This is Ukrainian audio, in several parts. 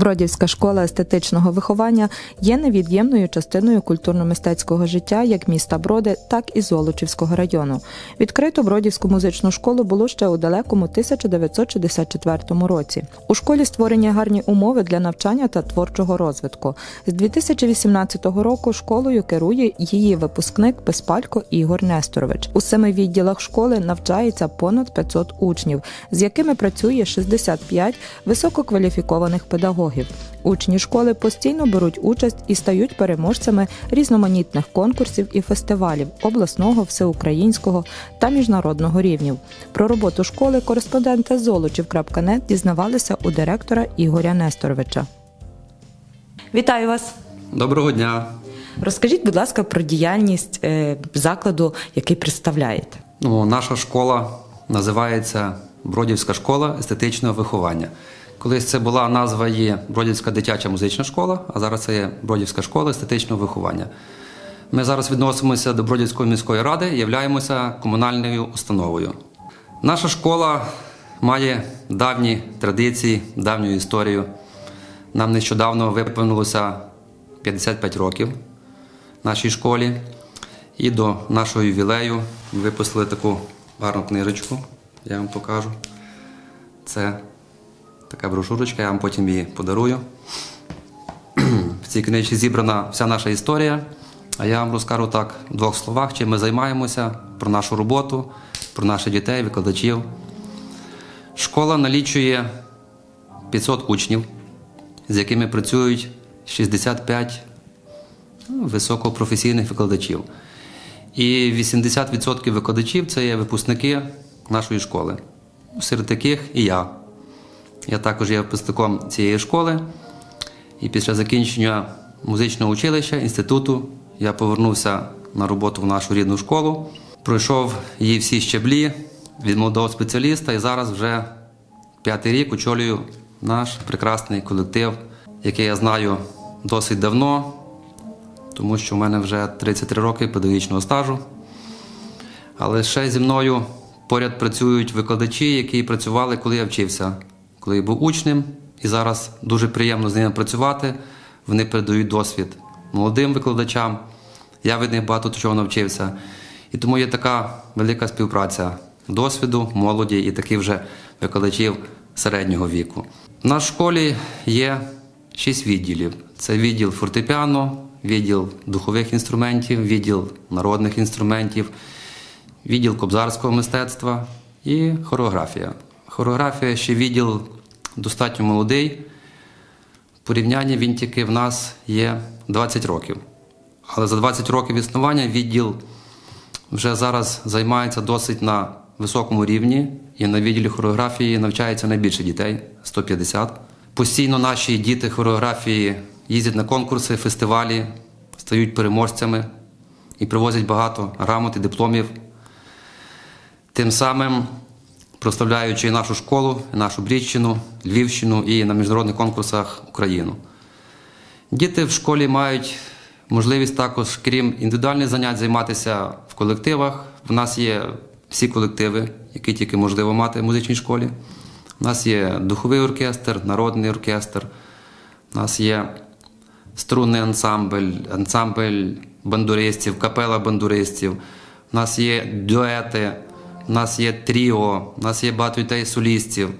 Бродівська школа естетичного виховання є невід'ємною частиною культурно-мистецького життя як міста Броди, так і Золочівського району. Відкрито Бродівську музичну школу було ще у далекому 1964 році. У школі створені гарні умови для навчання та творчого розвитку. З 2018 року школою керує її випускник Песпалько Ігор Несторович. У семи відділах школи навчається понад 500 учнів, з якими працює 65 висококваліфікованих педагогів. Учні школи постійно беруть участь і стають переможцями різноманітних конкурсів і фестивалів обласного, всеукраїнського та міжнародного рівнів. Про роботу школи кореспонденти Золочів.нет дізнавалися у директора Ігоря Несторовича. Вітаю вас! Доброго дня. Розкажіть, будь ласка, про діяльність е, закладу, який представляєте. Ну, наша школа називається Бродівська школа естетичного виховання. Колись це була назва є Бродівська дитяча музична школа, а зараз це є Бродівська школа естетичного виховання. Ми зараз відносимося до Бродівської міської ради і являємося комунальною установою. Наша школа має давні традиції, давню історію. Нам нещодавно виповнилося 55 років нашій школі. І до нашого ювілею випустили таку гарну книжечку, я вам покажу. Це така брошурочка, я вам потім її подарую. В цій книжці зібрана вся наша історія. А я вам розкажу так в двох словах, чим ми займаємося, про нашу роботу, про наших дітей, викладачів. Школа налічує 500 учнів, з якими працюють 65 ну, високопрофесійних викладачів. І 80% викладачів це є випускники нашої школи, серед яких і я. Я також є випускником цієї школи. І після закінчення музичного училища, інституту, я повернувся на роботу в нашу рідну школу, пройшов її всі щеблі від молодого спеціаліста і зараз вже п'ятий рік очолюю наш прекрасний колектив, який я знаю досить давно, тому що в мене вже 33 роки педагогічного стажу. Але ще зі мною поряд працюють викладачі, які працювали, коли я вчився, коли я був учнем, і зараз дуже приємно з ними працювати. Вони передають досвід молодим викладачам. Я від них багато чого навчився. І тому є така велика співпраця досвіду, молоді і таких вже викладачів середнього віку. В нашій школі є шість відділів: це відділ фортепіано, відділ духових інструментів, відділ народних інструментів, відділ кобзарського мистецтва і хореографія. Хореографія ще відділ достатньо молодий. В порівнянні він тільки в нас є 20 років. Але за 20 років існування відділ вже зараз займається досить на високому рівні, і на відділі хореографії навчається найбільше дітей 150. Постійно наші діти хореографії їздять на конкурси, фестивалі, стають переможцями і привозять багато грамот і дипломів. Тим самим прославляючи і нашу школу, і нашу Брідщину, Львівщину і на міжнародних конкурсах Україну. Діти в школі мають можливість також, крім індивідуальних занять, займатися в колективах. В нас є всі колективи, які тільки можливо мати в музичній школі. У нас є духовий оркестр, народний оркестр, у нас є струнний ансамбль, ансамбль бандуристів, капела бандуристів, у нас є дуети, у нас є тріо, у нас є багато дітей солістів.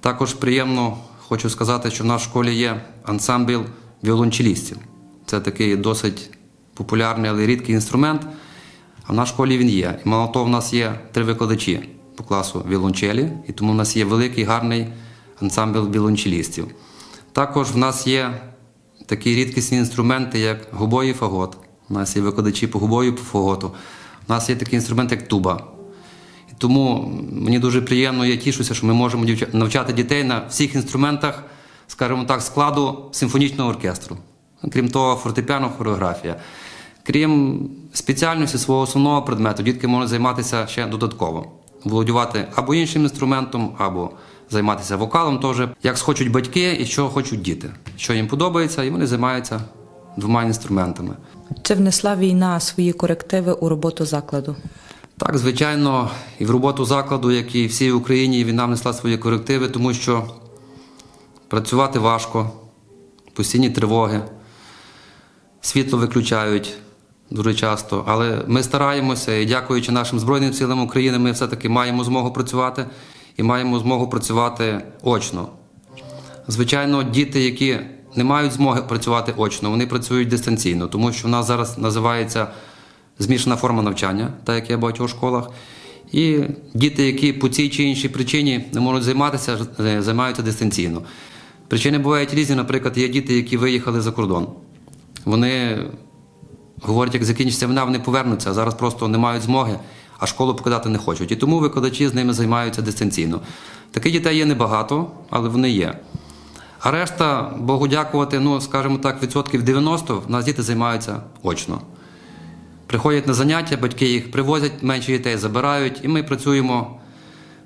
Також приємно хочу сказати, що в нашій школі є ансамбль віолончелістів. Це такий досить популярний, але рідкий інструмент. А в нашій школі він є. І мало того, в нас є три викладачі по класу віолончелі, і тому в нас є великий гарний ансамбль віолончелістів. Також в нас є такі рідкісні інструменти, як губой-фагот. У нас є викладачі по губою по фаготу. У нас є такий інструмент, як туба. Тому мені дуже приємно, я тішуся, що ми можемо навчати дітей на всіх інструментах, скажімо так, складу симфонічного оркестру. Крім того, фортепіано, хореографія. Крім спеціальності свого основного предмету, дітки можуть займатися ще додатково, володювати або іншим інструментом, або займатися вокалом теж, як схочуть батьки і що хочуть діти, що їм подобається, і вони займаються двома інструментами. Чи внесла війна свої корективи у роботу закладу? Так, звичайно, і в роботу закладу, як і всій Україні, війна внесла свої корективи, тому що працювати важко, постійні тривоги, світло виключають дуже часто. Але ми стараємося і дякуючи нашим Збройним силам України, ми все-таки маємо змогу працювати і маємо змогу працювати очно. Звичайно, діти, які не мають змоги працювати очно, вони працюють дистанційно, тому що в нас зараз називається змішана форма навчання, так як є в багатьох школах. І діти, які по цій чи іншій причині не можуть займатися, е, займаються дистанційно. Причини бувають різні. Наприклад, є діти, які виїхали за кордон. Вони говорять, як закінчиться війна, вони повернуться, а зараз просто не мають змоги, а школу покидати не хочуть. І тому викладачі з ними займаються дистанційно. Таких дітей є небагато, але вони є. А решта, Богу дякувати, ну, скажімо так, відсотків 90 в нас діти займаються очно. Приходять на заняття, батьки їх привозять, менше дітей забирають, і ми працюємо,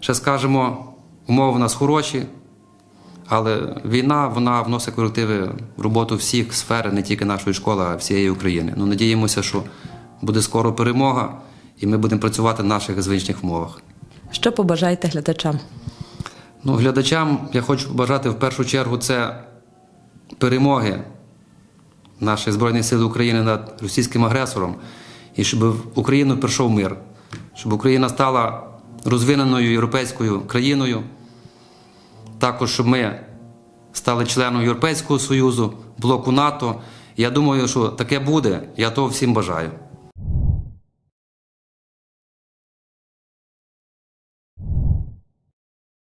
ще скажемо, умови в нас хороші, але війна вона вносить корективи в роботу всіх сфер, не тільки нашої школи, а всієї України. Ну, надіємося, що буде скоро перемога, і ми будемо працювати в наших звичних умовах. Що побажаєте глядачам? Ну, глядачам я хочу побажати в першу чергу це перемоги наших Збройних сил України над російським агресором, і щоб в Україну прийшов мир, щоб Україна стала розвиненою європейською країною. Також, щоб ми стали членом Європейського Союзу, блоку НАТО. Я думаю, що таке буде. Я того всім бажаю.